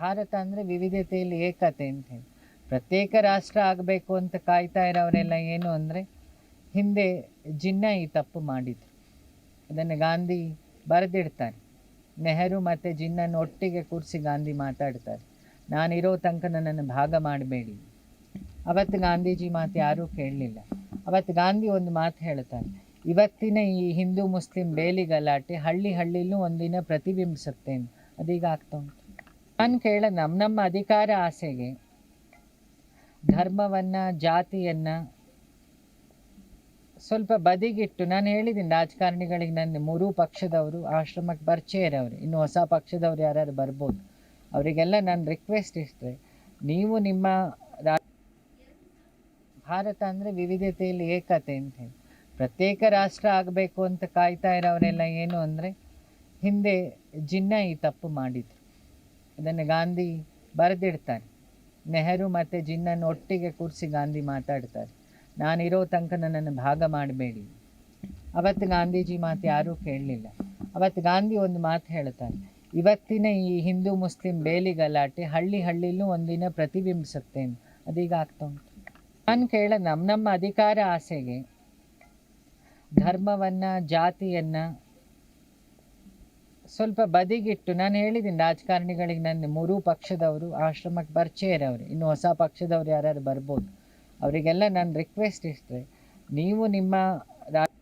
ಭಾರತ ಅಂದರೆ ವಿವಿಧತೆಯಲ್ಲಿ ಏಕತೆ ಅಂತ ಹೇಳಿ. ಪ್ರತ್ಯೇಕ ರಾಷ್ಟ್ರ ಆಗಬೇಕು ಅಂತ ಕಾಯ್ತಾ ಇರೋರೆಲ್ಲ ಏನು ಅಂದರೆ, ಹಿಂದೆ ಜಿನ್ನ ಈ ತಪ್ಪು ಮಾಡಿದ್ರು. ಅದನ್ನು ಗಾಂಧಿ ಬರೆದಿಡ್ತಾರೆ. ನೆಹರು ಮತ್ತು ಜಿನ್ನನ್ನು ಒಟ್ಟಿಗೆ ಕೂರಿಸಿ ಗಾಂಧಿ ಮಾತಾಡ್ತಾರೆ. ನಾನಿರೋ ತನಕ ನನ್ನನ್ನು ಭಾಗ ಮಾಡಬೇಡಿ. ಅವತ್ತು ಗಾಂಧೀಜಿ ಮಾತು ಯಾರೂ ಕೇಳಲಿಲ್ಲ. ಅವತ್ತು ಗಾಂಧಿ ಒಂದು ಮಾತು ಹೇಳ್ತಾರೆ. ಇವತ್ತಿನ ಈ ಹಿಂದೂ ಮುಸ್ಲಿಂ ಬೇಲಿ ಗಲಾಟೆ ಹಳ್ಳಿ ಹಳ್ಳಿಲೂ ಒಂದಿನ ಪ್ರತಿಬಿಂಬಿಸುತ್ತೆ ಅಂತ. ಅದೀಗ ಆಗ್ತಾ ಉಂಟು. ನಾನು ಕೇಳ ನಮ್ಮ ನಮ್ಮ ಅಧಿಕಾರ ಆಸೆಗೆ, ಧರ್ಮವನ್ನು, ಜಾತಿಯನ್ನು ಸ್ವಲ್ಪ ಬದಿಗಿಟ್ಟು, ನಾನು ಹೇಳಿದ್ದೀನಿ ರಾಜಕಾರಣಿಗಳಿಗೆ ನನ್ನ ಮೂರೂ ಪಕ್ಷದವರು, ಆಶ್ರಮಕ್ಕೆ ಬರ್ಚೇರವ್ರು, ಇನ್ನು ಹೊಸ ಪಕ್ಷದವ್ರು ಯಾರು ಬರ್ಬೋದು, ಅವರಿಗೆಲ್ಲ ನಾನು ರಿಕ್ವೆಸ್ಟ್ ಇಷ್ಟೆ, ನೀವು ನಿಮ್ಮ ರಾ, ಭಾರತ ಅಂದರೆ ವಿವಿಧತೆಯಲ್ಲಿ ಏಕತೆ ಅಂತ ಹೇಳಿ, ಪ್ರತ್ಯೇಕ ರಾಷ್ಟ್ರ ಆಗಬೇಕು ಅಂತ ಕಾಯ್ತಾ ಇರೋರೆಲ್ಲ ಏನು ಅಂದರೆ, ಹಿಂದೆ ಜಿನ್ನ ಈ ತಪ್ಪು ಮಾಡಿದ್ರು. ಅದನ್ನು ಗಾಂಧಿ ಬರೆದಿಡ್ತಾರೆ. ನೆಹರು ಮತ್ತು ಜಿನ್ನನ್ನು ಒಟ್ಟಿಗೆ ಕೂರಿಸಿ ಗಾಂಧಿ ಮಾತಾಡ್ತಾರೆ. ನಾನಿರೋ ತನಕ ನನ್ನನ್ನು ಭಾಗ ಮಾಡಬೇಡಿ. ಅವತ್ತು ಗಾಂಧೀಜಿ ಮಾತು ಯಾರೂ ಕೇಳಲಿಲ್ಲ. ಅವತ್ತು ಗಾಂಧಿ ಒಂದು ಮಾತು ಹೇಳ್ತಾರೆ. ಇವತ್ತಿನ ಈ ಹಿಂದೂ ಮುಸ್ಲಿಂ ಬೇಲಿ ಗಲಾಟೆ ಹಳ್ಳಿ ಹಳ್ಳಿಲೂ ಒಂದಿನ ಪ್ರತಿಬಿಂಬಿಸುತ್ತೇನೆ. ಅದೀಗ ಆಗ್ತಾ ಉಂಟು. ನಾನು ಕೇಳ ನಮ್ಮ ನಮ್ಮ ಅಧಿಕಾರ ಆಸೆಗೆ ಧರ್ಮವನ್ನು, ಜಾತಿಯನ್ನು ಸ್ವಲ್ಪ ಬದಿಗಿಟ್ಟು ನಾನು ಹೇಳಿದ್ದೀನಿ, ರಾಜಕಾರಣಿಗಳಿಗೆ ನನ್ನ ಮೂರೂ ಪಕ್ಷದವರು, ಆಶ್ರಮಕ್ಕೆ ಬರ್ಚೇರವ್ರು ಇನ್ನು ಹೊಸ ಪಕ್ಷದವ್ರು ಯಾರ್ಯಾರು ಬರ್ಬೋದು, ಅವರಿಗೆಲ್ಲ ನಾನು ರಿಕ್ವೆಸ್ಟ್ ಇಷ್ಟೇ. ನೀವು ನಿಮ್ಮ